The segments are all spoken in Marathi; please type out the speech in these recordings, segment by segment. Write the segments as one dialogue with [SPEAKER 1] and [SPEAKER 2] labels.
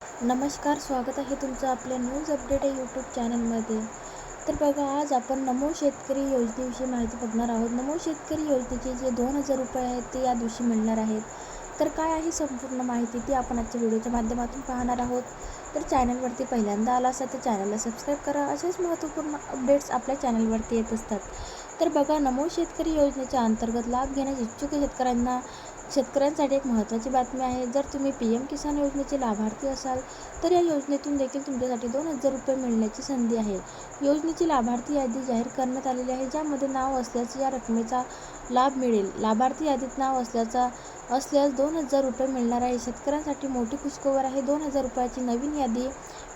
[SPEAKER 1] नमस्कार स्वागत आहे तुमचं आपल्या न्यूज अपडेट आहे यूट्यूब चॅनलमध्ये तर बघा आज आपण नमो शेतकरी योजनेविषयी माहिती बघणार आहोत. नमो शेतकरी योजनेचे जे दोन हजार रुपये आहेत ते या दिवशी मिळणार आहेत. तर काय आहे संपूर्ण माहिती ती आपण आजच्या व्हिडिओच्या माध्यमातून पाहणार आहोत. तर चॅनलवरती पहिल्यांदा आला असाल तर चॅनलला सबस्क्राईब करा. असेच महत्त्वपूर्ण अपडेट्स आपल्या चॅनलवरती येत असतात. तर बघा नमो शेतकरी योजनेच्या अंतर्गत लाभ घेण्यास इच्छुक शेतकऱ्यांना. शेतकऱ्यांसाठी एक महत्त्वाची बातमी आहे. जर तुम्ही पी एम किसान योजनेचे लाभार्थी असाल तर या योजनेतून देखील तुमच्यासाठी दोन हजार रुपये मिळण्याची संधी आहे. योजनेची लाभार्थी यादी जाहीर करण्यात आलेली आहे ज्यामध्ये नाव असल्यास या रकमेचा लाभ मिळेल. लाभार्थी यादीत नाव असल्याचा असल्यास दोन हजार रुपये मिळणार आहे. शेतकऱ्यांसाठी मोठी खुशखबर आहे. दोन हजार रुपयाची नवीन यादी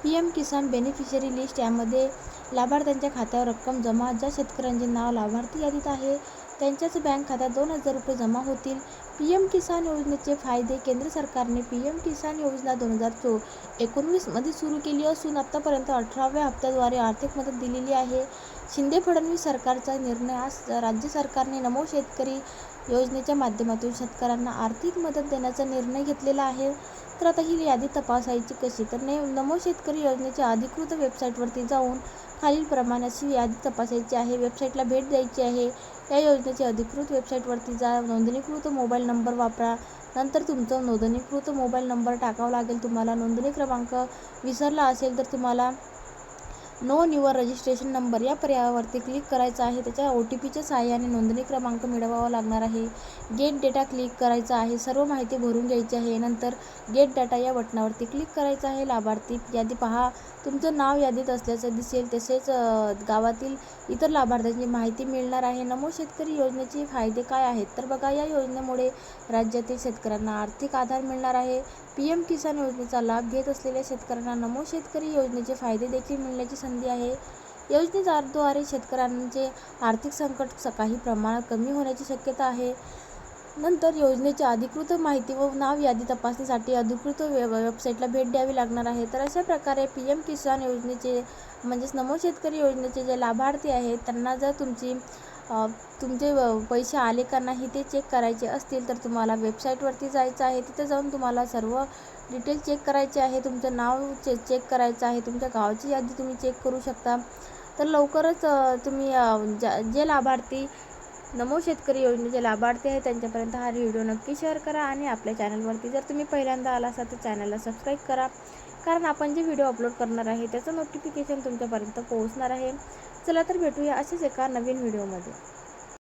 [SPEAKER 1] P M Kisan beneficiary list यामध्ये लाभार्थ्यांच्या खात्यावर रक्कम जमा ज्या शेतकऱ्यांचे नाव लाभार्थी यादीत आहे त्यांच्याच बँक खात्यात दोन हजार रुपये जमा होतील. पी एम किसान योजनेचे फायदे केंद्र सरकारने पी एम किसान योजना दोन हजार चो एकोणवीसमध्ये सुरू केली असून आत्तापर्यंत अठराव्या हप्त्याद्वारे आर्थिक मदत दिलेली आहे. शिंदे फडणवीस सरकारचा निर्णय आज राज्य सरकारने नमो शेतकरी योजनेच्या माध्यमातून शेतकऱ्यांना आर्थिक मदत देण्याचा निर्णय घेतलेला आहे. तर आता ही यादी तपासायची कशी? तर ने नमो शेतकरी योजनेच्या अधिकृत वेबसाईटवरती जाऊन खालीलप्रमाणे अशी यादी तपासायची आहे. वेबसाईटला भेट द्यायची आहे. या योजनेची अधिकृत वेबसाईटवरती जा. नोंदणीकृत मोबाईल नंबर वापरा. नंतर तुमचा नोंदणीकृत मोबाईल नंबर टाकावा लागेल. तुम्हाला नोंदणी क्रमांक विसरला असेल तर तुम्हाला नो न्यूअर रजिस्ट्रेशन नंबर या पर्यायावरती क्लिक करायचं आहे. त्याच्या ओ टी पीच्या सहाय्याने नोंदणी क्रमांक मिळवावा लागणार आहे. गेट डेटा क्लिक करायचा आहे. सर्व माहिती भरून घ्यायची आहे. नंतर गेट डाटा या बटनावरती क्लिक करायचं आहे. लाभार्थी यादी पहा. तुमचं नाव यादीत असल्याचं दिसेल. तसेच गावातील इतर लाभार्थ्यांची माहिती मिळणार आहे. नमो शेतकरी योजनेचे फायदे काय आहेत? तर बघा या योजनेमुळे राज्यातील शेतकऱ्यांना आर्थिक आधार मिळणार आहे. पी एम किसान योजनेचा लाभ घेत असलेल्या शेतकऱ्यांना नमो शेतकरी योजनेचे फायदे देखील मिळण्याची संधी आहे. योजनेद्वारे शेतकऱ्यांचे आर्थिक संकट काही प्रमाणात कमी होण्याची शक्यता आहे. नंतर योजनेची अधिकृत माहिती व नाव यादी तपासणीसाठी अधिकृत वे वेबसाईटला भेट द्यावी लागणार आहे. तर अशा प्रकारे पी एम किसान योजनेचे म्हणजेच नमो शेतकरी योजनेचे जे लाभार्थी आहेत त्यांना जर तुमची तुमचे पैसे आले का नाही ते चेक करायचे असतील तर तुम्हाला वेबसाईटवरती जायचं आहे. तिथे जाऊन तुम्हाला सर्व डिटेल चेक करायचे आहे. तुमचं नाव चे चेक करायचं आहे. तुमच्या गावाची यादी तुम्ही चेक करू शकता. तर लवकरच तुम्ही ज्या जे लाभार्थी नमो शेतकरी योजनेचे लाभार्थी आहेत त्यांच्यापर्यंत हा व्हिडिओ नक्की शेअर करा आणि आपल्या चॅनलवरती जर तुम्ही पहिल्यांदा आला असाल तर चॅनलला सबस्क्राईब करा. कारण आपण जे व्हिडिओ अपलोड करणार आहे त्याचं नोटिफिकेशन तुमच्यापर्यंत पोहोचणार आहे. चला तर भेटूया असेच एका नवीन व्हिडिओमध्ये